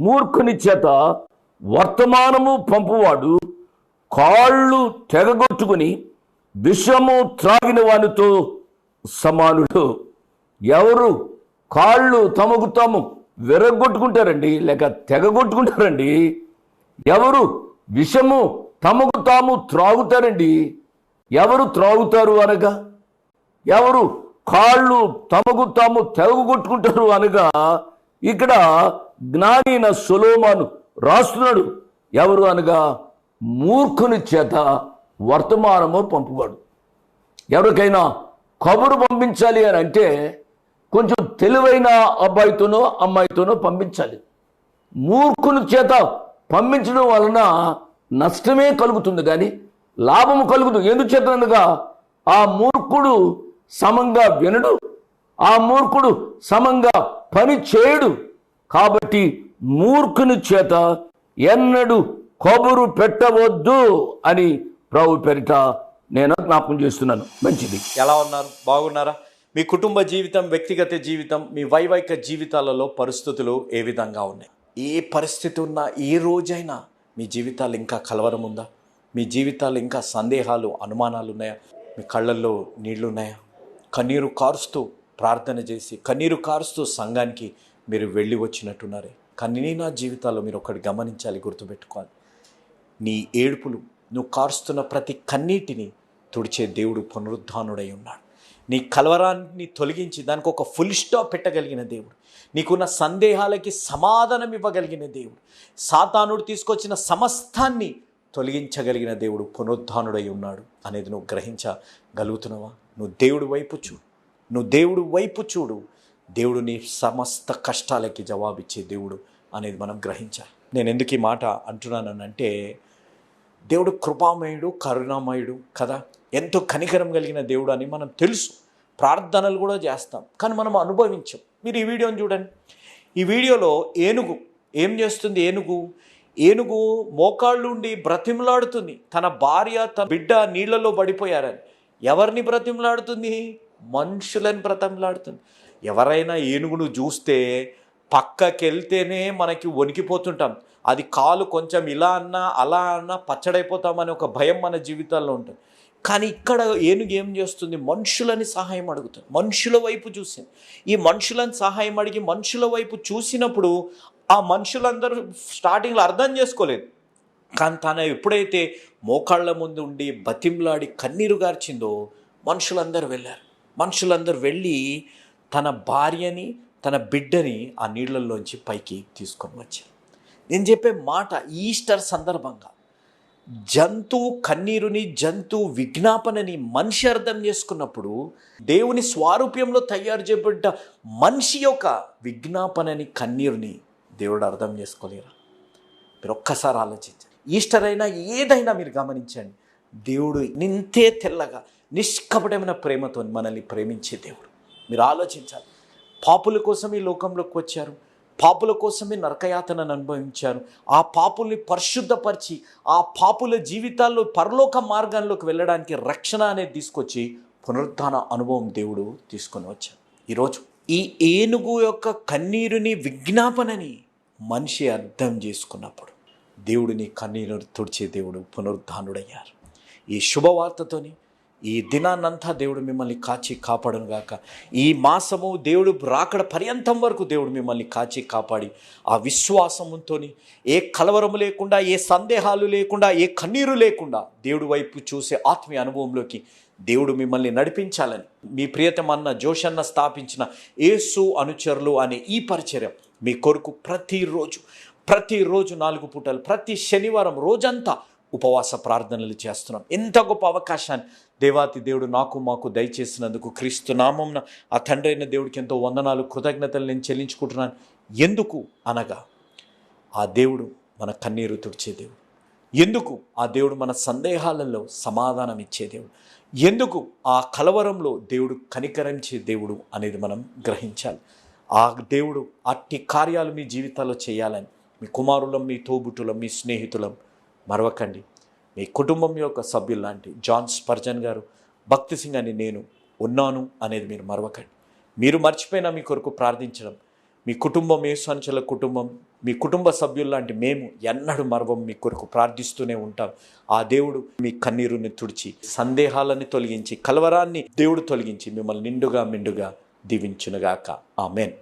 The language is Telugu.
మూర్ఖుని చేత వర్తమానము పంపువాడు కాళ్ళు తెగగొట్టుకుని విషము త్రాగిన వానితో సమానుడు. ఎవరు? కాళ్ళు తమకు తాము విరగొట్టుకుంటారండి లేక తెగగొట్టుకుంటారండి. ఎవరు? విషము తమకు తాము త్రాగుతారండి. ఎవరు త్రాగుతారు అనగా? ఎవరు? కాళ్ళు తమకు తాము తెగగొట్టుకుంటారు అనగా ఇక్కడ జ్ఞానైన సులోమాను రాస్తున్నాడు. ఎవరు అనగా? మూర్ఖుని చేత వర్తమానము పంపువాడు ఎవరికైనా కబురు పంపించాలి అని అంటే కొంచెం తెలివైన అబ్బాయితోనో అమ్మాయితోనో పంపించాలి. మూర్ఖుని చేత పంపించడం వలన నష్టమే కలుగుతుంది కానీ లాభము కలుగుతుంది ఎందుచేతనగా ఆ మూర్ఖుడు సమంగా వినడు. ఆ మూర్ఖుడు సమంగా పని చేయడు. కాబట్టి మూర్ఖుని చేత ఎన్నడు కబురు పెట్టవద్దు అని ప్రభు పెరిట నేను జ్ఞాపకం చేస్తున్నాను. మంచిది. ఎలా ఉన్నారు? బాగున్నారా? మీ కుటుంబ జీవితం వ్యక్తిగత జీవితం మీ వైవాహిక జీవితాలలో పరిస్థితులు ఏ విధంగా ఉన్నాయి? ఏ పరిస్థితి ఉన్నా ఏ రోజైనా మీ జీవితాలు ఇంకా కలవరం ఉందా? మీ జీవితాలు ఇంకా సందేహాలు అనుమానాలు ఉన్నాయా? మీ కళ్ళల్లో నీళ్ళు ఉన్నాయా కన్నీరు కారుస్తూ ప్రార్థన చేసి కన్నీరు కారుస్తూ సంఘానికి మీరు వెళ్ళి వచ్చినట్టున్నారే. కానీ నా జీవితాల్లో మీరు ఒకటి గమనించాలి గుర్తుపెట్టుకోవాలి. నీ ఏడుపులు నువ్వు కారుస్తున్న ప్రతి కన్నీటిని తుడిచే దేవుడు పునరుద్ధానుడై ఉన్నాడు. నీ కలవరాన్ని తొలగించి దానికి ఒక ఫుల్ స్టాప్ పెట్టగలిగిన దేవుడు. నీకున్న సందేహాలకి సమాధానం ఇవ్వగలిగిన దేవుడు. సాతానుడు తీసుకొచ్చిన సమస్తాన్ని తొలగించగలిగిన దేవుడు పునరుద్ధానుడై ఉన్నాడు. అనేది నువ్వు గ్రహించగలుగుతున్నావా? నువ్వు దేవుడి వైపు చూడు. నువ్వు దేవుడు వైపు చూడు. దేవుడు నీ సమస్త కష్టాలకి జవాబిచ్చే దేవుడు అనేది మనం గ్రహించాలి. నేను ఎందుకు ఈ మాట అంటున్నానంటే దేవుడు కృపామయుడు కరుణామయుడు కదా? ఎంతో కనికరం కలిగిన దేవుడు అని మనం తెలుసు. ప్రార్థనలు కూడా చేస్తాం. కానీ మనం అనుభవించాం. మీరు ఈ వీడియోని చూడండి. ఈ వీడియోలో ఏనుగు ఏం చేస్తుంది ఏనుగు? ఏనుగు మోకాళ్ళుండి బ్రతిమలాడుతుంది. తన భార్య తన బిడ్డ నీళ్ళలో పడిపోయారని. ఎవరిని బ్రతిమలాడుతుంది? మనుషులని బ్రతంలాడుతుంది ఎవరైనా ఏనుగును చూస్తే పక్కకెళ్తేనే మనకి వణికిపోతుంటాం. అది కాలు కొంచెం ఇలా అన్నా అలా అన్నా పచ్చడైపోతామనే ఒక భయం మన జీవితాల్లో ఉంటుంది. కానీ ఇక్కడ ఏనుగు ఏం చేస్తుంది? మనుషులని సహాయం అడుగుతుంది. మనుషుల వైపు చూసింది ఈ మనుషులని సహాయం అడిగి మనుషుల వైపు చూసినప్పుడు ఆ మనుషులందరూ స్టార్టింగ్లో అర్థం చేసుకోలేదు. కానీ తను ఎప్పుడైతే మోకాళ్ళ ముందు ఉండి బతింలాడి కన్నీరు గార్చిందో మనుషులందరూ వెళ్ళారు. మనుషులందరూ వెళ్ళి తన భార్యని తన బిడ్డని ఆ నీళ్ళల్లోంచి పైకి తీసుకొని వచ్చారు. నేను చెప్పే మాట ఈస్టర్ సందర్భంగా జంతువు కన్నీరుని జంతువు విజ్ఞాపనని మనిషి అర్థం చేసుకున్నప్పుడు దేవుని స్వారూప్యంలో తయారు చేయబడ్డ మనిషి యొక్క విజ్ఞాపనని కన్నీరుని దేవుడు అర్థం చేసుకోలేరా? మీరు ఒక్కసారి ఆలోచించండి. ఈస్టర్ అయినా ఏదైనా మీరు గమనించండి. దేవుడు నింతే తెల్లగా నిష్కపటమైన ప్రేమతో మనల్ని ప్రేమించే దేవుడు. మీరు ఆలోచించాలి. పాపుల కోసం ఈ లోకంలోకి వచ్చారు. పాపుల కోసమే నరకయాతనను అనుభవించారు. ఆ పాపుల్ని పరిశుద్ధపరిచి ఆ పాపుల జీవితాల్లో పరలోక మార్గంలోకి వెళ్ళడానికి రక్షణ అనేది తీసుకొచ్చి పునరుద్ధాన అనుభవం దేవుడు తీసుకొని వచ్చారు ఈరోజు ఈ ఏనుగు యొక్క కన్నీరుని విజ్ఞాపనని మనిషి అర్థం చేసుకున్నప్పుడు దేవుడిని కన్నీరు తుడిచే దేవుడు పునరుద్ధానుడయ్యారు. ఈ శుభవార్తతోని ఈ దినాన్నంతా దేవుడు మిమ్మల్ని కాచి కాపాడును గాక. ఈ మాసము దేవుడు రాకడ పర్యంతం వరకు దేవుడు మిమ్మల్ని కాచి కాపాడి ఆ విశ్వాసంతో ఏ కలవరము లేకుండా ఏ సందేహాలు లేకుండా ఏ కన్నీరు లేకుండా దేవుడి వైపు చూసే ఆత్మీయ అనుభవంలోకి దేవుడు మిమ్మల్ని నడిపించాలని మీ ప్రియతమన్న జోషన్న స్థాపించిన ఏసు అనుచరులు అనే ఈ పరిచర్య మీ కొరకు ప్రతిరోజు ప్రతిరోజు నాలుగు పూటలు ప్రతి శనివారం రోజంతా ఉపవాస ప్రార్థనలు చేస్తున్నాం. ఎంత గొప్ప అవకాశాన్ని దేవాతి దేవుడు నాకు మాకు దయచేసినందుకు క్రీస్తు నామంన ఆ తండ్రి అయిన దేవుడికి ఎంతో వందనాలు కృతజ్ఞతలు నేను చెల్లించుకుంటున్నాను. ఎందుకు అనగా ఆ దేవుడు మన కన్నీరు తుడిచే దేవుడు. ఎందుకు ఆ దేవుడు మన సందేహాలలో సమాధానం ఇచ్చే దేవుడు. ఎందుకు ఆ కలవరంలో దేవుడు కనికరించే దేవుడు అనేది మనం గ్రహించాలి. ఆ దేవుడు అట్టి కార్యాలు మీ జీవితాల్లో చేయాలని మీ కుమారులం మీ తోబుట్టులం మీ స్నేహితులం మరవకండి. మీ కుటుంబం యొక్క సభ్యులు లాంటి జాన్ స్పర్జన్ గారు భక్తి సింగ్ అని నేను ఉన్నాను అనేది మీరు మరవకండి. మీరు మర్చిపోయినా మీ కొరకు ప్రార్థించడం మీ కుటుంబం ఏ సంచల కుటుంబం మీ కుటుంబ సభ్యులు లాంటి మేము ఎన్నడూ మరవం మీ కొరకు ప్రార్థిస్తూనే ఉంటాం. ఆ దేవుడు మీ కన్నీరుని తుడిచి సందేహాలను తొలగించి కలవరాన్ని దేవుడు తొలగించి మిమ్మల్ని నిండుగా మిండుగా దీవించునుగాక. ఆమెన్.